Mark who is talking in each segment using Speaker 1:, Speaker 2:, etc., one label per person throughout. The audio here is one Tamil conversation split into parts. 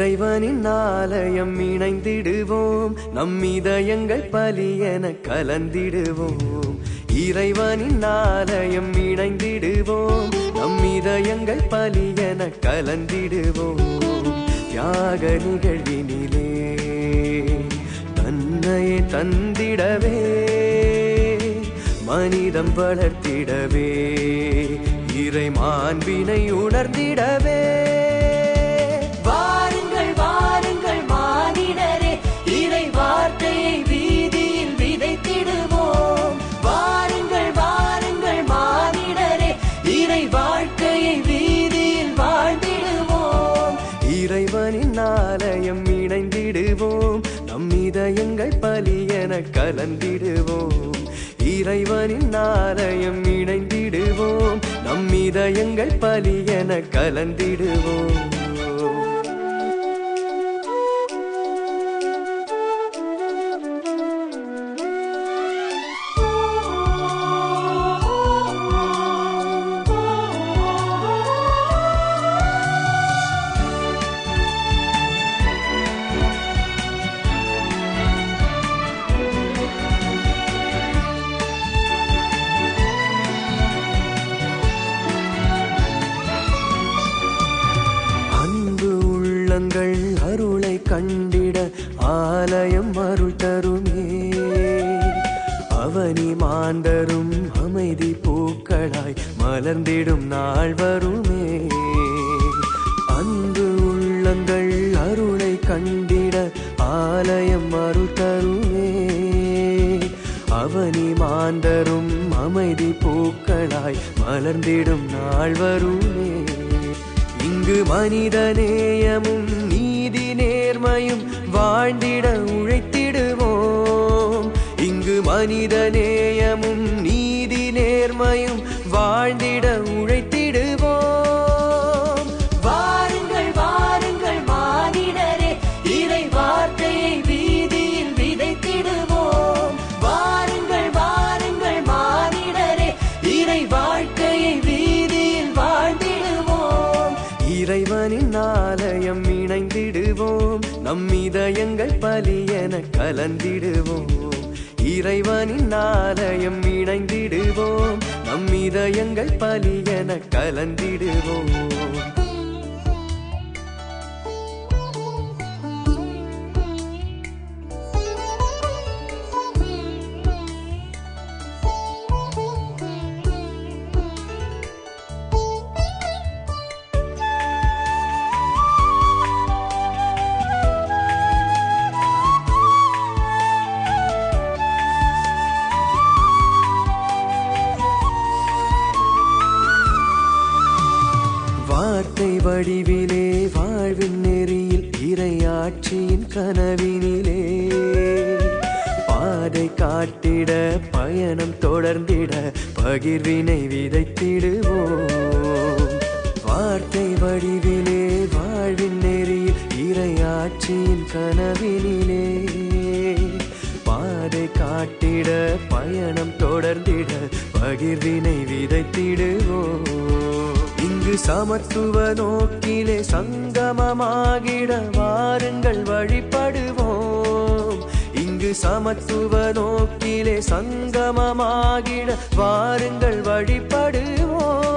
Speaker 1: இறைவனின் ஆலயம் இணைந்திடுவோம். நம் இதயங்கள் பலியென கலந்திடுவோம். இறைவனின் ஆலயம் இணைந்திடுவோம். நம் இதயங்கள் பலியென கலந்திடுவோம். தியாக நிகழ்வினிலே தன்னையே தந்திடவே மனிதம் வளர்த்திடவே இறை மாண்பினை உணர்ந்திடவே. நம் இதயங்கள் பலியென கலந்திடுவோம். இறைவனின் ஆலயம் இணைந்திடுவோம். நம் இதயங்கள் பலியென கலந்திடுவோம். மலர்ந்திடும் நாள் வருமே. அன்பு உள்ளங்கள் அருளை கண்டிட ஆலயம் அருள் தருமே அவனி மாந்தரும் அமைதி பூக்களாய் மலர்ந்திடும் நாள் வருமே. இங்கு மனித நேயமும் நீதி நேர்மையும் வாழ்ந்திட உழைத்திடுவோம். இங்கு மனித நேயமும் நீதி நேர்மையும் வாழ்ந்திட உழைத்திடுவோம். வாருங்கள் வாருங்கள் மானிடரே இறை வார்த்தையை வீதியில் விதைத்திடுவோம். வாருங்கள் வாருங்கள் மானிடரே இறை வாழ்க்கையை வீதியில் வாழ்ந்திடுவோம். இறைவனின் ஆலயம் இணைந்திடுவோம். நம் இதயங்கள் பலியென கலந்திடுவோம். இறைவனின் ஆலயம் இணைந்திடுவோம். நம் இதயங்கள் பலியென கலந்திடுவோம். காட்டிட பயணம் தொடர்ந்திட பகிர்வினை விதைத்திடுவோம். வார்த்தை வடிவிலே வாழ்வின் நெறியில் இறையாட்சியின் கனவினிலே. பாதை காட்டிட பயணம் தொடர்ந்திட பகிர்வினை விதைத்திடுவோம். இங்கு சமத்துவ நோக்கிலே சங்கமமாகிட வாருங்கள் வழிபடுவோம். சமத்துவ நோக்கிலே சங்கமமாகிட வாருங்கள் வழிபடுவோம்.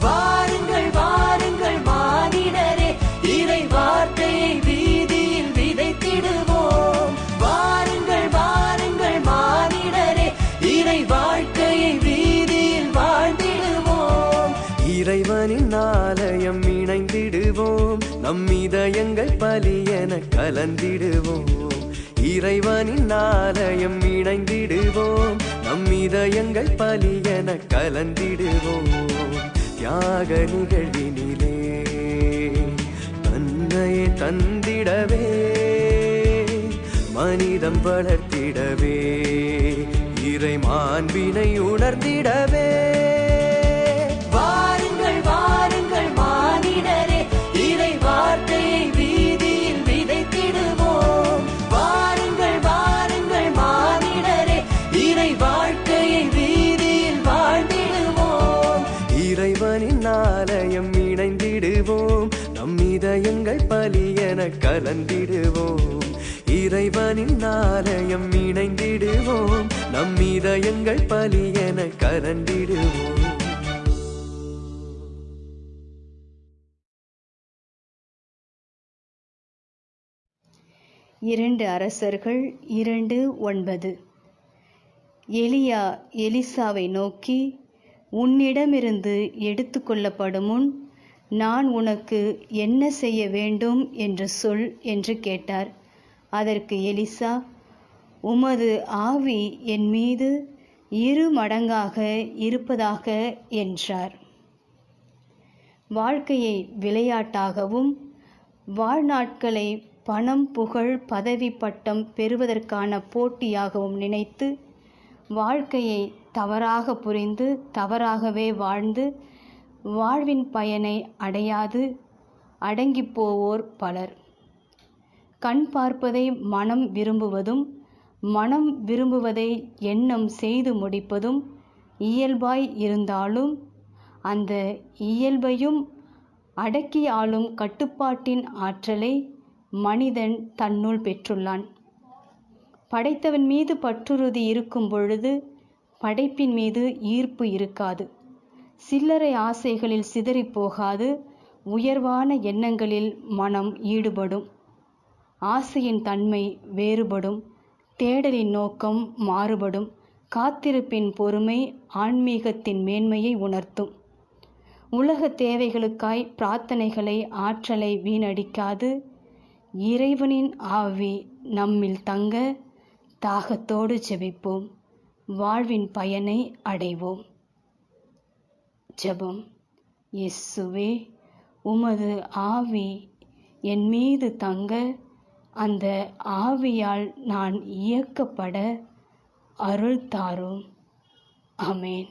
Speaker 1: வாருங்கள் வாருங்கள் மானிடரே இறை வார்த்தையை வீதியில் விதைத்திடுவோம். வாருங்கள் வாருங்கள் மானிடரே இறை வாழ்க்கையை வீதியில் வாழ்ந்திடுவோம். இறைவனின் ஆலயம் இணைந்திடுவோம். நம் இதயங்கள் பலியென கலந்திடுவோம். இறைவனின் ஆலயம் இணைந்திடுவோம். நம் இதயங்கள் பலியென கலந்திடுவோம். தியாக நிகழ்வினிலே தன்னையே தந்திடவே மனிதம் வளர்த்திடவே இறை மாண்பினை உணர்ந்திடவே. செய்வோம் நம் இதயங்கள் பலியென கலந்திடுவோம். இறைவனின் ஆலயம் இணைந்திடுவோம். நம் இதயங்கள் பலியென கலந்திடுவோம்.
Speaker 2: இரண்டு அரசர்கள் இரண்டு ஒன்பது. எலியா எலிசாவை நோக்கி உன்னிடமிருந்து எடுத்துக்கொள்ளப்படும் முன் நான் உனக்கு என்ன செய்ய வேண்டும் என்று சொல் என்று கேட்டார். அதற்கு எலிசா உமது ஆவி என் மீது இரு மடங்காக இருப்பதாக என்றார். வாழ்க்கையை விளையாட்டாகவும் வாழ்நாட்களை பணம் புகழ் பதவி பட்டம் பெறுவதற்கான போட்டியாகவும் நினைத்து வாழ்க்கையை தவறாக புரிந்து தவறாகவே வாழ்ந்து வாழ்வின் பயனை அடையாது. அடங்கி போவோர் பலர். கண் பார்ப்பதை மனம் விரும்புவதும் மனம் விரும்புவதை எண்ணம் செய்து முடிப்பதும் இயல்பாய் இருந்தாலும் அந்த இயல்பையும் அடக்கி ஆளும் கட்டுப்பாட்டின் ஆற்றலை மனிதன் தன்னுள் பெற்றுள்ளான். படைத்தவன் மீது பற்றுறுதி இருக்கும் பொழுது படைப்பின் மீது ஈர்ப்பு இருக்காது. சில்லறை ஆசைகளில் சிதறிப் போகாது உயர்வான எண்ணங்களில் மனம் ஈடுபடும். ஆசையின் தன்மை வேறுபடும் தேடலின் நோக்கம் மாறுபடும் காத்திருப்பின் பொறுமை ஆன்மீகத்தின் மேன்மையை உணர்த்தும். உலக தேவைகளுக்காய் பிரார்த்தனைகளை ஆற்றலை வீணடிக்காது. இறைவனின் ஆவி நம்மில் தங்க தாகத்தோடு ஜெபிப்போம். வாழ்வின் பயனை அடைவோம். ஜெபம். எஸ்ஸுவே உமது ஆவி என் மீது தங்க அந்த ஆவியால் நான் இயக்கப்பட அருள் தாரும் அமேன்